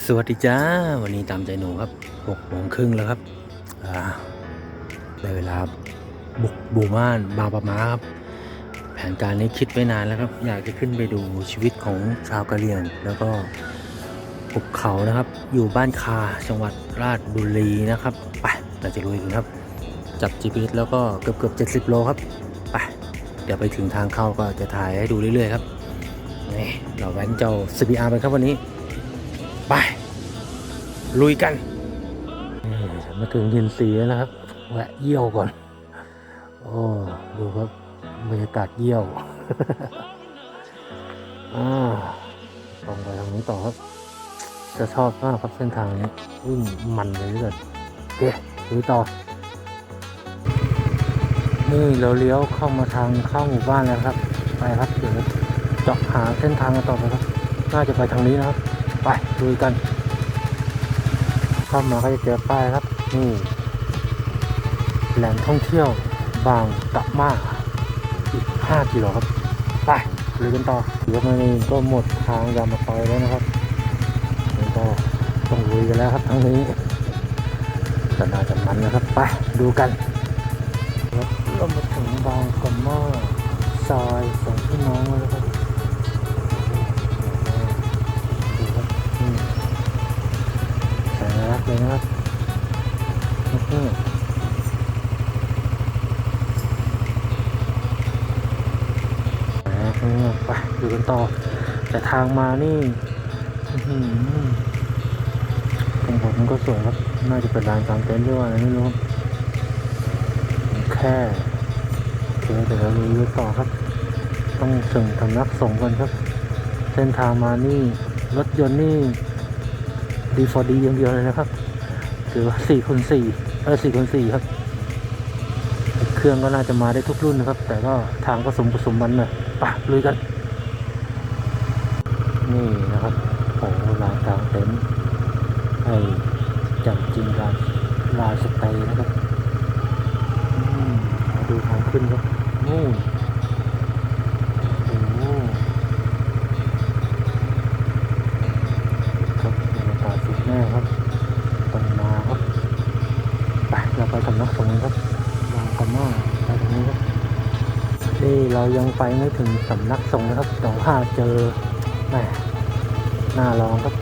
สวัสดีจ้า วันนี้ตามใจหนูครับหกโมงครึ่งแล้วครับได้เวลาบุกบูม่านบางปะมาครับ แผนการนี้คิดไว้นานแล้วครับ อยากจะขึ้นไปดูชีวิตของชาวกะเหรี่ยง แล้วก็ภูเขานะครับ อยู่บ้านคาจังหวัดราชบุรีนะครับไปเราจะลุยกันครับ จับ GPS แล้วก็เกือบเกือบ70โลครับไปเดี๋ยวไปถึงทางเข้าก็จะถ่ายให้ดูเรื่อยๆครับนี่เราแว้นเจ้า CBR ไปครับวันนี้ ไป ลุยกันมาถึงยินสีแล้วนะครับแวะเยี่ยวก่อน โอ้ดูครับบรรยากาศเยี่ยวอ่าตรงไปทางนี้ต่อครับ จะชอบมากครับเส้นทางนี้วิ่งมันเลยเลือเกินโอเคลุยต่อนี่เราเลี้ยวเข้ามาทางเข้าหมู่บ้านแล้วครับ ไปครับเดี๋ยวเจาะหาเส้นทางกันต่อไปครับ น่าจะไปทางนี้นะครับ ไปดูกันเข้ามาก็จะเจอป้ายครับ นี่แหล่งท่องเที่ยวบางกะมาอีก5กิโลครับ ไปลุยกันต่อเดี๋ยวมานี่ก็หมดทางยามาไปแล้วนะครับนี่ก็ต้องลุยกันแล้วครับทั้งนี้ก็น่าจะมันนะครับ ไปดูกันครับเรามาถึงบางกะมาซอยสองพี่น้องแล้วนะครับ เลยนะครับนี่ไปดูกันต่อ แต่ทางมานี่อื้อหือผมมันก็สวยครับ น่าจะเป็นลานกลางเต็นท์ด้วยว่าอะไรไม่รู้แค่เคเดี๋ยวเราลุยต่อครับ ต้องถึงสำนักส่งกันครับ เส้นทางมานี่ รถยนต์นี่ดีฟอดีอย่างเดียวเลยนะครับ คือว่าสี่คนสี่เออสี่คนสี่ครับ เครื่องก็น่าจะมาได้ทุกรุ่นนะครับ แต่ก็ทางก็สมผสมมันหน่อยปะลุยกัน นี่นะครับโอ้ลานกลางเต็นท์ไอ้จำจริงลานลานสเตย์นะครับมาดูทางขึ้นครับนู่นโอ้โห ครับบรรยากาศสุดแน่ครับตรงมาครับไปเราไปสำนักสงฆ์ครับวางกระหม่อมไปตรงนี้ครับนี่ เรายังไปไม่ถึงสำนักสงฆ์นะครับแต่ว่าเจอแหมหน้าร้องครับ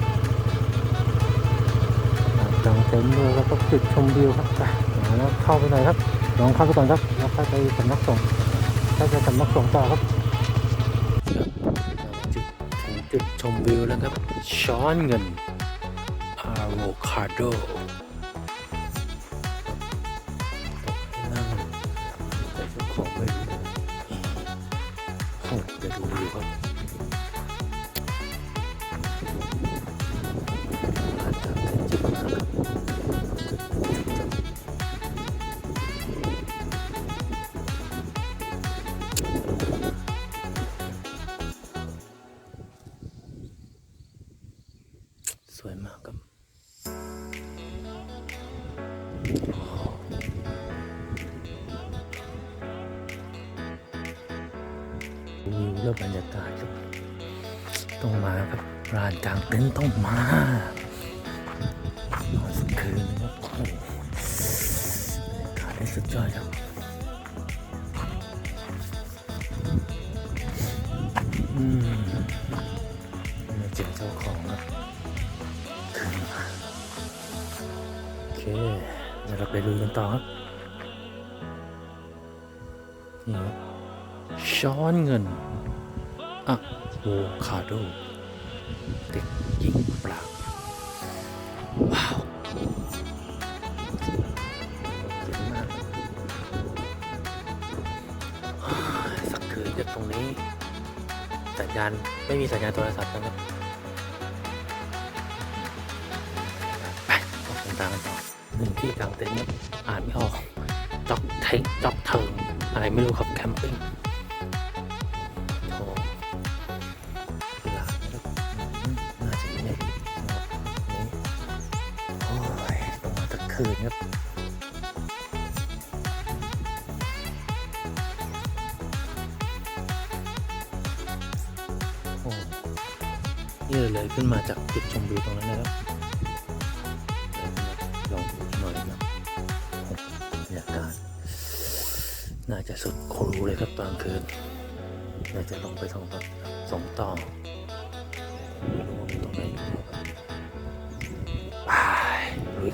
กลางเต็นท์ด้วยแล้วก็จุดชมวิวครับไปเดี๋ยวแล้วเข้าไปหน่อยครับลองเข้าไปก่อนครับแล้วค่อยไปสำนักสงฆ์ค่อยไปสำนักสงฆ์ต่อครับจุดจุดชมวิวแล้วครับ ช้อนเงินอะโวคาโด วิวแล้วบรรยากาศครับต้องมาครับร้านกลางเต็นท์ต้องมานอนสักคืนนะครับโอ้โหบรรยากาศได้สุดยอดครับอืมมาเจอเจ้าของครับขึ้นมาโอเคเดี๋ยวเราไปดูกันต่อครับนี่ครับ ช้อนเงินอะโวคาโดเด็กหญิงปลาว้าวเจ๋งมากสักคืนจากตรงนี้ สัญญาณ ไม่มีสัญญาณโทรศัพท์นะครับไปออกเดินทางกันต่อหนึ่งที่กลางเต็นท์อ่านไม่ออกจ็อกเทงจ็อกเทิงอะไรไม่รู้ครับแคมปิ้ง คืนครับโอ้นี่เลยขึ้นมาจากจุดชมวิวตรงนั้นนะครับลองดูหน่อยครับรรยากาศน่าจะสุดโครูเลยครับตอนคืนน่าจะลงไปสองต่อสองต่อ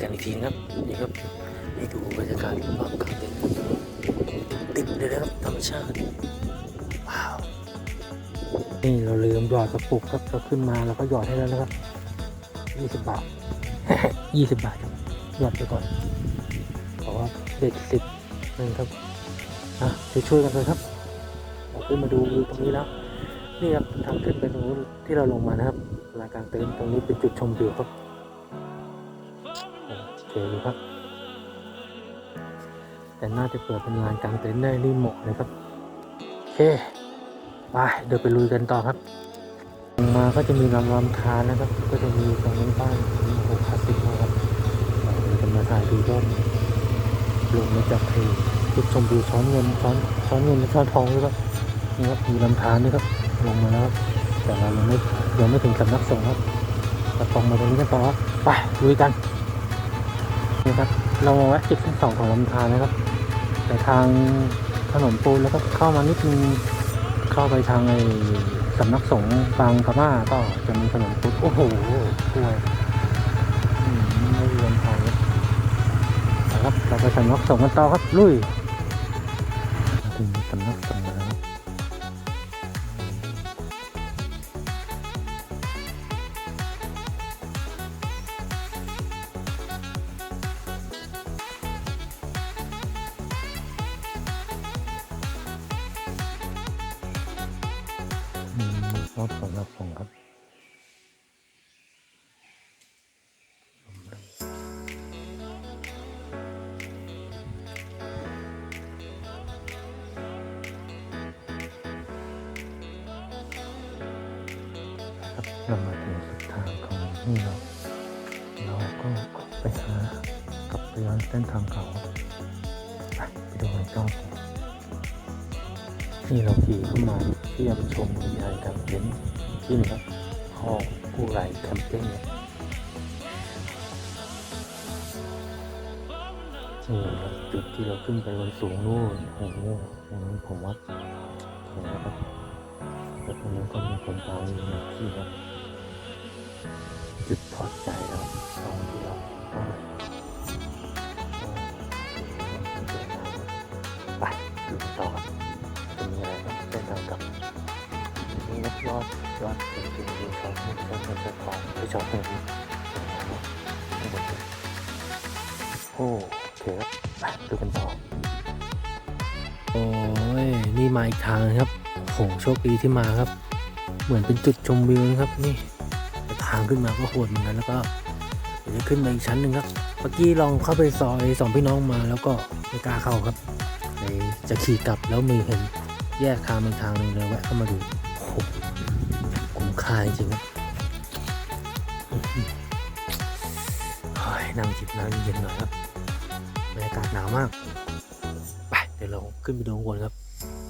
กันอีกทีนะครับนี่ครับให้ดูบรรยากาศรอบกลางเต็นติดๆเลยนะครับธรรมชาติว้าวนี่เราลืมหยอดกระปุกครับเราขึ้นมาเราก็หยอดให้แล้วนะครับยี่สิบบาทยี่สิบบาทครับหยอดไปก่อนเพราะว่าเด็ดสิบนึงครับอะช่วยๆกันเลยครับเราขึ้นมาดูวิวตรงนี้แล้วนี่ครับทางขึ้นไปตรงนู้นที่เราลงมานะครับลานกลางเต็นท์ตรงนี้เป็นจุดชมวิวครับ เลยครับ แต่น่าจะเปิดเป็นลานกลางเต็นท์ได้นี่เหมาะเลยครับโอเคไปเดี๋ยวไปลุยกันต่อครับลงมาก็จะมีลำลำธารนะครับ ก็จะมีตรงนี้บ้านมีหกคลาสสิกนครับเราจะมาถ่ายดูยอดลงมาจากเพลจุดชมวิวช้อนเงินช้อนช้อนเงินช้อนทองด้วยครับนี่ครับมีลำธารนี่ครับลงมาแล้วครับแต่เรายังไม่ยังไม่ถึงสำนักสงฆ์ครับเราตรงมาตรงนี้กันต่อครับไปลุยกัน นี่ครับ เรามาแวะจุดที่สองของลำธารนะครับ แต่ทางถนนปูนแล้วก็เข้ามานิดนึงเข้าไปทางไอ้สำนักสงฆ์บางพม่าก็จะมีถนนพุทธโอ้โหสวยอืมไม่เรียนทางนะครับ เราไปสำนักสงฆ์กันต่อครับลุยถึงสำนักสงฆ์แล้ว อบสำนักสงฆ์ครับครับเรามาถึงสุดทางของนี่เราเราก็ไปหากลับไปย้อนเส้นทางเขาไปดูกันต่อ นี่เราขี่เข้ามาเที่ยมชมวิทยากรรมเต็นท์ที่นี่ครับหอผู้ไรแคมเนี่ยนี่ครับจุดที่เราขึ้นไปบนสูงนู่นโอ้โหตรงนั้นผมว่าเห็นแล้วครับแล้วตรงนั้นก็มีคนตายอยู่ในที่ครับจุดถอดใจแล้วตรงที่เราไปดูกันต่อ ยอดยอดจริงดูครับนี่เป็นเงินเป็นทองไปจอดตรงนี้ข้างบนเลยโอ้เคครับไปดูกันต่อโอ้ยนี่มาอีกทางครับโหโชคดีที่มาครับ เหมือนเป็นจุดชมวิวนะครับนี่ทางขึ้นมาก็โหดเหมือนกันแล้วก็เดี๋ยวจะขึ้นมาอีกชั้นหนึ่งครับ เมื่อกี้ลองเข้าไปซอยสองพี่น้องมาแล้วก็ไม่กล้าเข้าครับเลยจะขี่กลับแล้วมีเห็นแยกทางเป็นทางหนึ่งเลยแวะเข้ามาดู ค่าจริงๆครับอื้อหือเฮ้ยนั่งจิบน้ำเย็นหน่อยครับบรรยากาศหนาวมากไปเดี๋ยวเราขึ้นไปดูข้างบนครับ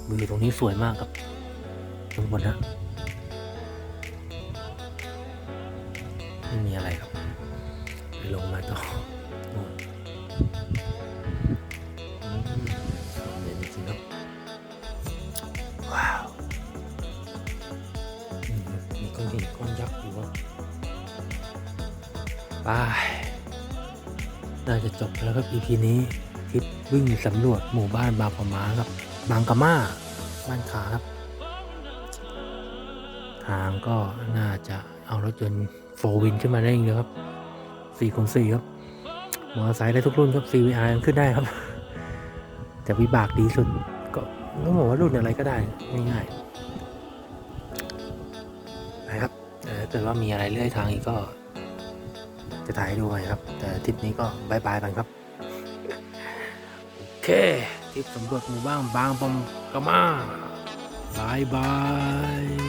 วิวตรงนี้สวยมากครับข้างบนนะไม่มีอะไรครับไปลงมาต่อ ไปน่าจะจบแล้วครับ EP นี้ทริปวิ่งสำรวจหมู่บ้านบางปะมาครับ บางกะมาบ้านขาครับ ทางก็น่าจะเอารถยนต์โฟวินขึ้นมาได้เองเลยครับ4คูณ4ครับมอเตอร์ไซค์ได้ทุกรุ่นครับ CVR ขึ้นได้ครับ แต่วิบากดีสุด ก็ต้องบอกว่ารุ่นอะไรก็ได้ง่ายๆนะครับแต่ถ้าเกิดว่ามีอะไรเลื่อยทางอีกก็ จะถ่ายให้ดูไว้ครับ แต่ทริปนี้ก็บายบายกันครับ โอเคทริปสำรวจหมู่บ้านบางปอมกามาบายบาย